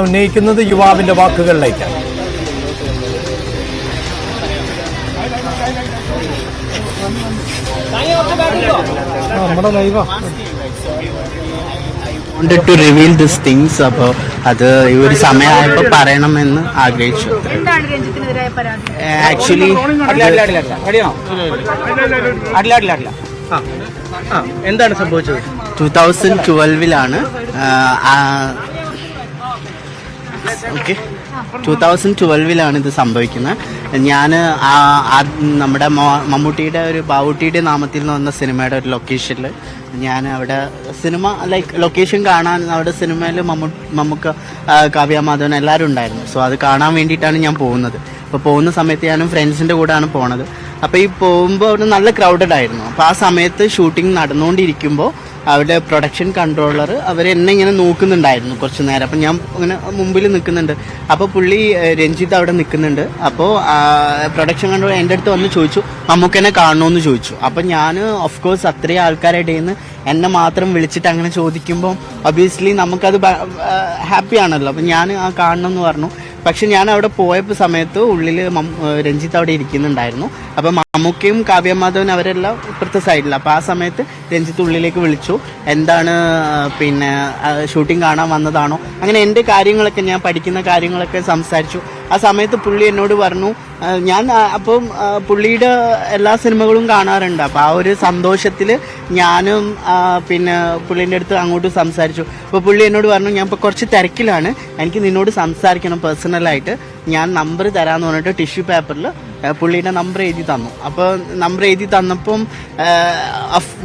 ഉന്നയിക്കുന്നത് യുവാവിന്റെ വാക്കുകളിലേക്ക്. to reveal these things അപ്പോൾ അത് ഈ ഒരു സമയമായപ്പോൾ പറയണമെന്ന് ആഗ്രഹിച്ചു. ആക്ച്വലി എന്താണ് സംഭവിച്ചത്? ടൂ തൗസൻഡ് ട്വൽവിലാണ് ഓക്കെ ടൂ തൗസൻഡ് ട്വൽവിലാണ് ഇത് സംഭവിക്കുന്നത്. ഞാൻ നമ്മുടെ മമ്മൂട്ടിയുടെ ഒരു ബാവുട്ടിയുടെ നാമത്തിൽ നിന്ന് വന്ന സിനിമയുടെ ഒരു ലൊക്കേഷനിൽ ഞാൻ അവിടെ സിനിമ ലൈക്ക് ലൊക്കേഷൻ കാണാൻ അവിടെ സിനിമയിൽ മമ്മൂ മമ്മൂക്ക കാവ്യ മാധവൻ എല്ലാവരും ഉണ്ടായിരുന്നു. സോ അത് കാണാൻ വേണ്ടിയിട്ടാണ് ഞാൻ പോകുന്നത്. അപ്പോൾ പോകുന്ന സമയത്ത് ഞാനും ഫ്രണ്ട്സിന്റെ കൂടെയാണ് പോണത്. അപ്പോൾ ഈ പോകുമ്പോൾ അവിടെ നല്ല ക്രൗഡഡ് ആയിരുന്നു. അപ്പോൾ ആ സമയത്ത് ഷൂട്ടിംഗ് നടന്നുകൊണ്ടിരിക്കുമ്പോൾ അവിടെ പ്രൊഡക്ഷൻ കൺട്രോളർ അവർ എന്നെ ഇങ്ങനെ നോക്കുന്നുണ്ടായിരുന്നു കുറച്ച് നേരം. അപ്പം ഞാൻ ഇങ്ങനെ മുമ്പിൽ നിൽക്കുന്നുണ്ട് അപ്പോൾ പുള്ളി രഞ്ജിത്ത് അവിടെ നിൽക്കുന്നുണ്ട് അപ്പോൾ പ്രൊഡക്ഷൻ കൺട്രോളർ എന്റെ അടുത്ത് വന്ന് ചോദിച്ചു മമ്മൂക്കനെ കാണണമെന്ന് ചോദിച്ചു. അപ്പം ഞാൻ ഓഫ് കോഴ്സ് അത്രയും ആൾക്കാരുടെ നിന്ന് എന്നെ മാത്രം വിളിച്ചിട്ട് അങ്ങനെ ചോദിക്കുമ്പോൾ ഒബിയസ്ലി നമുക്കത് ഹാപ്പി ആണല്ലോ. അപ്പം ഞാൻ ആ കാണണം എന്ന് പറഞ്ഞു. പക്ഷെ ഞാൻ അവിടെ പോയ സമയത്ത് ഉള്ളിൽ രഞ്ജിത്ത് അവിടെ ഇരിക്കുന്നുണ്ടായിരുന്നു. അപ്പം മമ്മൂക്കയും കാവ്യമാധവൻ അവരെല്ലാം ഇപ്പുറത്തെ സൈഡിൽ അപ്പോൾ ആ സമയത്ത് രഞ്ജിത്ത് ഉള്ളിലേക്ക് വിളിച്ചു. എന്താണ് പിന്നെ ഷൂട്ടിംഗ് കാണാൻ വന്നതാണോ? അങ്ങനെ എന്റെ കാര്യങ്ങളൊക്കെ ഞാൻ പഠിക്കുന്ന കാര്യങ്ങളൊക്കെ സംസാരിച്ചു. ആ സമയത്ത് പുള്ളി എന്നോട് പറഞ്ഞു ഞാൻ അപ്പം പുള്ളിയുടെ എല്ലാ സിനിമകളും കാണാറുണ്ട്. അപ്പോൾ ആ ഒരു സന്തോഷത്തിൽ ഞാനും പിന്നെ പുള്ളീന്റെ അടുത്ത് അങ്ങോട്ട് സംസാരിച്ചു. അപ്പോൾ പുള്ളി എന്നോട് പറഞ്ഞു ഞാൻ ഇപ്പോൾ കുറച്ച് തിരക്കിലാണ്. എനിക്ക് നിന്നോട് സംസാരിക്കണം പേഴ്സണലായിട്ട് ഞാൻ നമ്പർ തരാമെന്ന് പറഞ്ഞിട്ട് ടിഷ്യൂ പേപ്പറിൽ പുള്ളിയുടെ നമ്പർ എഴുതി തന്നു. അപ്പോൾ നമ്പർ എഴുതി തന്നപ്പം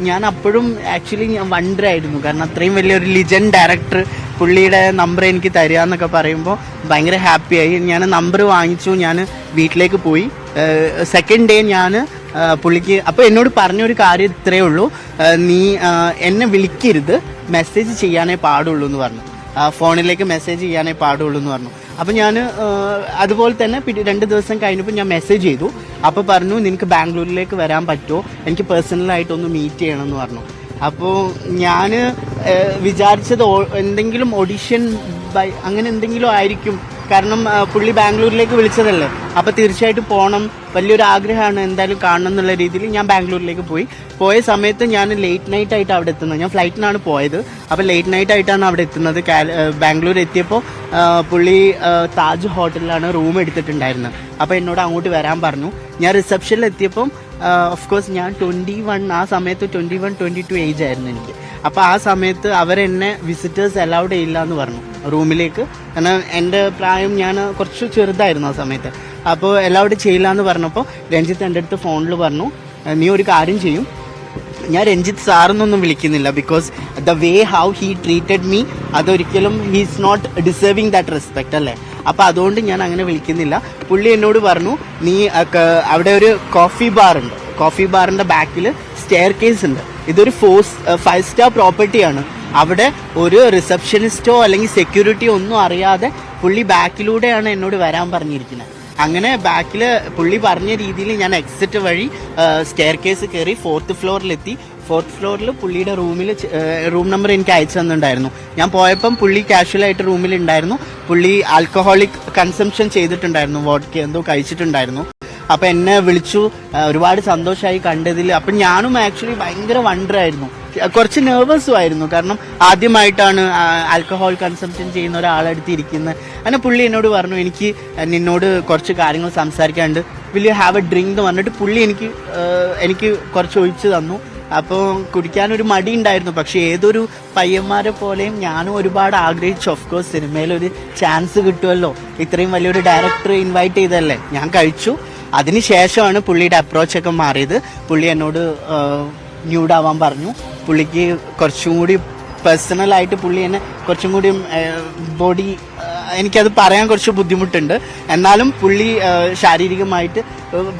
ഞാൻ അപ്പോഴും ആക്ച്വലി ഞാൻ വണ്ടറായിരുന്നു കാരണം അത്രയും വലിയൊരു ലിജൻ ഡയറക്ടർ പുള്ളിയുടെ നമ്പർ എനിക്ക് തരിക എന്നൊക്കെ പറയുമ്പോൾ ഭയങ്കര ഹാപ്പിയായി. ഞാൻ നമ്പർ വാങ്ങിച്ചു ഞാൻ വീട്ടിലേക്ക് പോയി. സെക്കൻഡ് ഡേ ഞാൻ പുള്ളിക്ക് അപ്പോൾ എന്നോട് പറഞ്ഞൊരു കാര്യം ഇത്രയേ ഉള്ളൂ. നീ എന്നെ വിളിക്കരുത്. മെസ്സേജ് ചെയ്യാനേ പാടുള്ളൂ എന്ന് പറഞ്ഞു. ഫോണിലേക്ക് മെസ്സേജ് ചെയ്യാനേ പാടുള്ളൂ എന്ന് പറഞ്ഞു. അപ്പോൾ ഞാൻ അതുപോലെ തന്നെ രണ്ട് ദിവസം കഴിഞ്ഞപ്പോൾ ഞാൻ മെസ്സേജ് ചെയ്തു. അപ്പോൾ പറഞ്ഞു നിനക്ക് ബാംഗ്ലൂരിലേക്ക് വരാൻ പറ്റുമോ? എനിക്ക് പേഴ്സണലായിട്ടൊന്ന് മീറ്റ് ചെയ്യണം എന്ന് പറഞ്ഞു. അപ്പോൾ ഞാൻ വിചാരിച്ചത് എന്തെങ്കിലും ഓഡിഷൻ ബൈ അങ്ങനെ എന്തെങ്കിലും ആയിരിക്കും. കാരണം പുള്ളി ബാംഗ്ലൂരിലേക്ക് വിളിച്ചതല്ലേ. അപ്പോൾ തീർച്ചയായിട്ടും പോകണം വലിയൊരു ആഗ്രഹമാണ് എന്തായാലും കാണണം എന്നുള്ള രീതിയിൽ ഞാൻ ബാംഗ്ലൂരിലേക്ക് പോയി. പോയ സമയത്ത് ഞാൻ ലേറ്റ് നൈറ്റ് ആയിട്ട് അവിടെ എത്തുന്നത്. ഞാൻ ഫ്ലൈറ്റിനാണ് പോയത്. അപ്പോൾ ലേറ്റ് നൈറ്റ് ആയിട്ടാണ് അവിടെ എത്തുന്നത്. ബാംഗ്ലൂർ എത്തിയപ്പോൾ പുള്ളി താജ് ഹോട്ടലിലാണ് റൂം എടുത്തിട്ടുണ്ടായിരുന്നത്. അപ്പോൾ എന്നോട് അങ്ങോട്ട് വരാൻ പറഞ്ഞു. ഞാൻ റിസപ്ഷനിൽ എത്തിയപ്പം ഓഫ് കോഴ്സ് ഞാൻ ട്വന്റി വൺ ആ സമയത്ത് twenty one twenty two age ആയിരുന്നു എനിക്ക്. അപ്പോൾ ആ സമയത്ത് അവരെന്നെ വിസിറ്റേഴ്സ് അലൗഡ് ചെയ്യില്ല എന്ന് പറഞ്ഞു റൂമിലേക്ക്. കാരണം എന്റെ പ്രായം ഞാൻ കുറച്ച് ചെറുതായിരുന്നു ആ സമയത്ത്. അപ്പോൾ അലൗഡ് ചെയ്യില്ല എന്ന് പറഞ്ഞപ്പോൾ രഞ്ജിത്ത് എന്റെ അടുത്ത് ഫോണിൽ പറഞ്ഞു നീ ഒരു കാര്യം ചെയ്യും ഞാൻ രഞ്ജിത്ത് സാറെന്നൊന്നും വിളിക്കുന്നില്ല because the way how he treated me അതൊരിക്കലും he's not deserving that respect അല്ലേ? അപ്പോൾ അതുകൊണ്ട് ഞാൻ അങ്ങനെ വിളിക്കുന്നില്ല. പുള്ളി എന്നോട് പറഞ്ഞു നീ അവിടെ ഒരു കോഫി ബാർ ഉണ്ട്. കോഫി ബാറിന്റെ ബാക്കിൽ സ്റ്റെയർ കേസ് ഉണ്ട്. ഇതൊരു ഫോർ ഫൈവ് സ്റ്റാർ പ്രോപ്പർട്ടിയാണ് അവിടെ ഒരു റിസപ്ഷനിസ്റ്റോ അല്ലെങ്കിൽ സെക്യൂരിറ്റിയോ ഒന്നും അറിയാതെ പുള്ളി ബാക്കിലൂടെയാണ് എന്നോട് വരാൻ പറഞ്ഞിരിക്കുന്നത്. അങ്ങനെ ബാക്കിൽ പുള്ളി പറഞ്ഞ രീതിയിൽ ഞാൻ എക്സിറ്റ് വഴി സ്റ്റെയർ കേസ് കയറി ഫോർത്ത് ഫ്ലോറിലെത്തി ഫോർത്ത് ഫ്ലോറിൽ പുള്ളിയുടെ റൂമിൽ റൂം നമ്പർ എനിക്ക് അയച്ചു തന്നിട്ടുണ്ടായിരുന്നു. ഞാൻ പോയപ്പം പുള്ളി കാഷ്വലായിട്ട് റൂമിൽ ഉണ്ടായിരുന്നു പുള്ളി ആൽക്കഹോളിക് കൺസംഷൻ ചെയ്തിട്ടുണ്ടായിരുന്നു. വോഡ്ക എന്തോ കഴിച്ചിട്ടുണ്ടായിരുന്നു. അപ്പം എന്നെ വിളിച്ചു. ഒരുപാട് സന്തോഷമായി കണ്ടതിൽ അപ്പം ഞാനും ആക്ച്വലി ഭയങ്കര വണ്ടറായിരുന്നു കുറച്ച് നെർവസും ആയിരുന്നു. കാരണം ആദ്യമായിട്ടാണ് ആൽക്കഹോൾ കൺസംഷൻ ചെയ്യുന്ന ഒരാളെടുത്ത് ഇരിക്കുന്നത് അങ്ങനെ പുള്ളി എന്നോട് പറഞ്ഞു എനിക്ക് നിന്നോട് കുറച്ച് കാര്യങ്ങൾ സംസാരിക്കാനുണ്ട്. Will you have a drink എന്ന് പറഞ്ഞിട്ട് പുള്ളി എനിക്ക് എനിക്ക് കുറച്ച് ഒഴിച്ച് തന്നു. അപ്പോൾ കുടിക്കാനൊരു മടി ഉണ്ടായിരുന്നു. പക്ഷേ ഏതൊരു പയ്യന്മാരെ പോലെയും ഞാനും ഒരുപാട് ആഗ്രഹിച്ചു. ഓഫ് കോഴ്സ് സിനിമയിലൊരു ചാൻസ് കിട്ടുമല്ലോ. ഇത്രയും വലിയൊരു ഡയറക്ടർ ഇൻവൈറ്റ് ചെയ്തല്ലേ ഞാൻ കഴിച്ചു. അതിനുശേഷമാണ് പുള്ളിയുടെ അപ്രോച്ചൊക്കെ മാറിയത്. പുള്ളി എന്നോട് ന്യൂഡാവാൻ പറഞ്ഞു. പുള്ളിക്ക് കുറച്ചും കൂടി പേഴ്സണലായിട്ട് പുള്ളി എന്നെ കുറച്ചും കൂടി ബോഡി എനിക്കത് പറയാൻ കുറച്ച് ബുദ്ധിമുട്ടുണ്ട്. എന്നാലും പുള്ളി ശാരീരികമായിട്ട്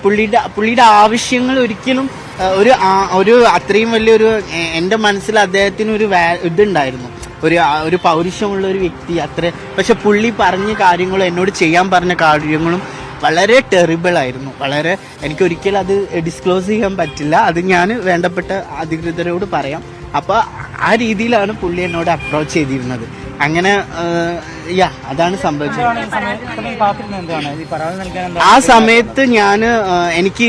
പുള്ളിയുടെ പുള്ളിയുടെ ആവശ്യങ്ങൾ ഒരിക്കലും ഒരു ഒരു അത്രയും വലിയൊരു എന്റെ മനസ്സിൽ അദ്ദേഹത്തിന് ഒരു വാ- ഇതുണ്ടായിരുന്നു. ഒരു ഒരു പൗരുഷമുള്ള ഒരു വ്യക്തി അത്ര. പക്ഷെ പുള്ളി പറഞ്ഞ കാര്യങ്ങളും എന്നോട് ചെയ്യാൻ പറഞ്ഞ കാര്യങ്ങളും വളരെ ടെറിബിൾ ആയിരുന്നു. വളരെ എനിക്ക് ഒരിക്കലും അത് ഡിസ്ക്ലോസ് ചെയ്യാൻ പറ്റില്ല. അത് ഞാൻ വേണ്ടപ്പെട്ട അധികൃതരോട് പറയാം. അപ്പോൾ ആ രീതിയിലാണ് പുള്ളി എന്നോട് അപ്രോച്ച് ചെയ്തിരുന്നത്. അങ്ങനെ യാ അതാണ് സംഭവിച്ചത്. ആ സമയത്ത് ഞാൻ എനിക്ക്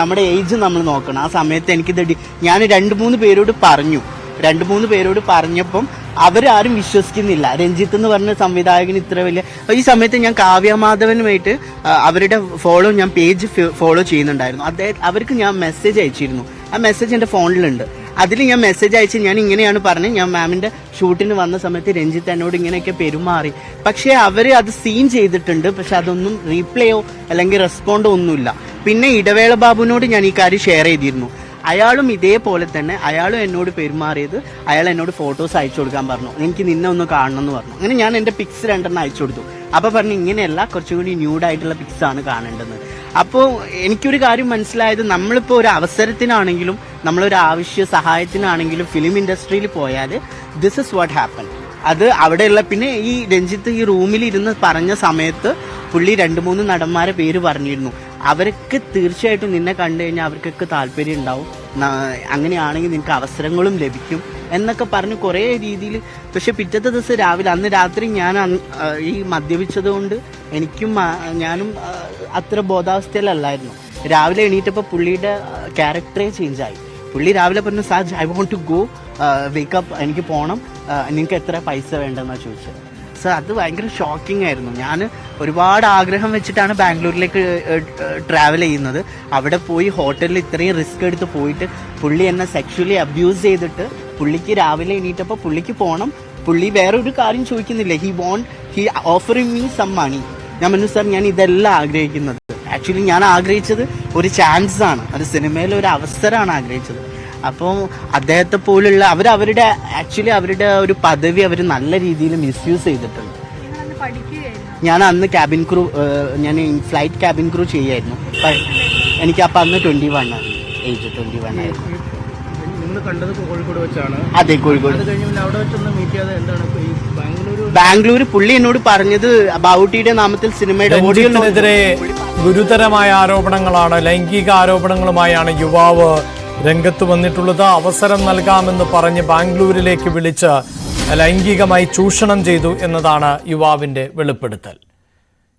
നമ്മുടെ ഏജ് നമ്മൾ നോക്കണം. ആ സമയത്ത് എനിക്ക് ഞാൻ രണ്ട് മൂന്ന് പേരോട് പറഞ്ഞു. രണ്ട് മൂന്ന് പേരോട് പറഞ്ഞപ്പം അവരാരും വിശ്വസിക്കുന്നില്ല. രഞ്ജിത്ത് എന്ന് പറഞ്ഞ സംവിധായകൻ ഇത്ര വലിയ ഈ സമയത്ത് ഞാൻ കാവ്യമാധവനുമായിട്ട് അവരുടെ ഫോളോ ഞാൻ പേജ് ഫോളോ ചെയ്യുന്നുണ്ടായിരുന്നു. അദ്ദേഹം അവർക്ക് ഞാൻ മെസ്സേജ് അയച്ചിരുന്നു. ആ മെസ്സേജ് എന്റെ ഫോണിലുണ്ട്. അതിൽ ഞാൻ മെസ്സേജ് അയച്ച് ഞാൻ ഇങ്ങനെയാണ് പറഞ്ഞത്. ഞാൻ മാമിന്റെ ഷൂട്ടിന് വന്ന സമയത്ത് രഞ്ജിത്ത് എന്നോട് ഇങ്ങനെയൊക്കെ പെരുമാറി. പക്ഷേ അവർ അത് സീൻ ചെയ്തിട്ടുണ്ട്. പക്ഷെ അതൊന്നും റീപ്ലേയോ അല്ലെങ്കിൽ റെസ്പോണ്ടോ ഒന്നുമില്ല. പിന്നെ ഇടവേള ബാബുവിനോട് ഞാൻ ഈ കാര്യം ഷെയർ ചെയ്തിരുന്നു. അയാളും ഇതേപോലെ തന്നെ അയാളും എന്നോട് പെരുമാറിയത് അയാൾ എന്നോട് ഫോട്ടോസ് അയച്ചു കൊടുക്കാൻ പറഞ്ഞു. എനിക്ക് നിന്നെ ഒന്ന് കാണണം എന്ന് പറഞ്ഞു. അങ്ങനെ ഞാൻ എന്റെ പിക്സ് രണ്ടെണ്ണം അയച്ചു കൊടുത്തു. അപ്പോൾ പറഞ്ഞു ഇങ്ങനെയല്ല കുറച്ചും കൂടി ന്യൂഡായിട്ടുള്ള പിക്സ് ആണ് കാണേണ്ടത്. അപ്പോൾ എനിക്കൊരു കാര്യം മനസ്സിലായത് നമ്മളിപ്പോൾ ഒരു അവസരത്തിനാണെങ്കിലും നമ്മളൊരു ആവശ്യ സഹായത്തിനാണെങ്കിലും ഫിലിം ഇൻഡസ്ട്രിയിൽ പോയാൽ ദിസ് ഇസ് വാട്ട് ഹാപ്പൻ അത് അവിടെയുള്ള പിന്നെ ഈ രഞ്ജിത്ത് ഈ റൂമിൽ ഇരുന്ന് പറഞ്ഞ സമയത്ത് പുള്ളി രണ്ട് മൂന്ന് നടന്മാരെ പേര് പറഞ്ഞിരുന്നു. അവർക്ക് തീർച്ചയായിട്ടും നിന്നെ കണ്ടു കഴിഞ്ഞാൽ അവർക്കൊക്കെ താല്പര്യം ഉണ്ടാവും. അങ്ങനെയാണെങ്കിൽ നിനക്ക് അവസരങ്ങളും ലഭിക്കും എന്നൊക്കെ പറഞ്ഞ് കുറേ രീതിയിൽ പക്ഷെ പിറ്റത്തെ ദിവസം രാവിലെ അന്ന് രാത്രി ഞാൻ ഈ മദ്യപിച്ചതുകൊണ്ട് എനിക്കും ഞാനും അത്ര ബോധാവസ്ഥയിലല്ലായിരുന്നു. രാവിലെ എണീറ്റപ്പോൾ പുള്ളിയുടെ ക്യാരക്ടറേ ചേഞ്ച് ആയി. പുള്ളി രാവിലെ പറഞ്ഞു Saj I want to go wake up എനിക്ക് പോകണം നിങ്ങൾക്ക് എത്ര പൈസ വേണ്ടെന്നാണ് ചോദിച്ചത്? സർ അത് ഭയങ്കര ഷോക്കിംഗ് ആയിരുന്നു. ഞാൻ ഒരുപാട് ആഗ്രഹം വെച്ചിട്ടാണ് ബാംഗ്ലൂരിലേക്ക് ട്രാവൽ ചെയ്യുന്നത്. അവിടെ പോയി ഹോട്ടലിൽ ഇത്രയും റിസ്ക് എടുത്ത് പോയിട്ട് പുള്ളി എന്നെ സെക്ഷലി അബ്യൂസ് ചെയ്തിട്ട് പുള്ളിക്ക് രാവിലെ എണീറ്റപ്പോൾ പുള്ളിക്ക് പോകണം പുള്ളി വേറെ ഒരു കാര്യം ചോദിക്കുന്നില്ല? He want he offering me some money ഞാൻ മനു സാർ ഞാൻ ഇതെല്ലാം ആഗ്രഹിക്കുന്നത്. ആക്ച്വലി ഞാൻ ആഗ്രഹിച്ചത് ഒരു ചാൻസ് ആണ്. അത് സിനിമയിൽ ഒരു അവസരമാണ് ആഗ്രഹിച്ചത്. അപ്പോൾ അദ്ദേഹത്തെ പോലുള്ള അവർ അവരുടെ ആക്ച്വലി അവരുടെ ഒരു പദവി അവർ നല്ല രീതിയിൽ മിസ്യൂസ് ചെയ്തിട്ടുണ്ട്. ഞാൻ അന്ന് ക്യാബിൻ ക്രൂ ഞാൻ ഫ്ലൈറ്റ് ക്യാബിൻ ക്രൂ ചെയ്യായിരുന്നു. എനിക്ക് അപ്പം അന്ന് ട്വന്റി വൺ ആണ്. ഏജ് ട്വന്റി വൺ ആയിരുന്നു. നിങ്ങൾ കണ്ടത് കോഴിക്കോട് വെച്ചാണ്. അതെ കോഴിക്കോട്. അത് കഴിഞ്ഞ് പിന്നെ മീറ്റ് ചെയ്യാതെ എന്താണ് ഈ ബാംഗ്ലൂർ ബാംഗ്ലൂർ പുള്ളി എന്നോട് പറഞ്ഞത് ബാവുട്ടിയുടെ നാമത്തിൽ സിനിമയുടെ ഓഡിയോ ഗുരുതരമായ ആരോപണങ്ങളാണ് ലൈംഗിക ആരോപണങ്ങളുമായാണ് യുവാവ് രംഗത്ത് വന്നിട്ടുള്ളത് അവസരം നൽകാമെന്ന് പറഞ്ഞ് ബാംഗ്ലൂരിലേക്ക് വിളിച്ച് ലൈംഗികമായി ചൂഷണം ചെയ്തു എന്നതാണ് യുവാവിന്റെ വെളിപ്പെടുത്തൽ.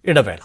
ഇടവേള.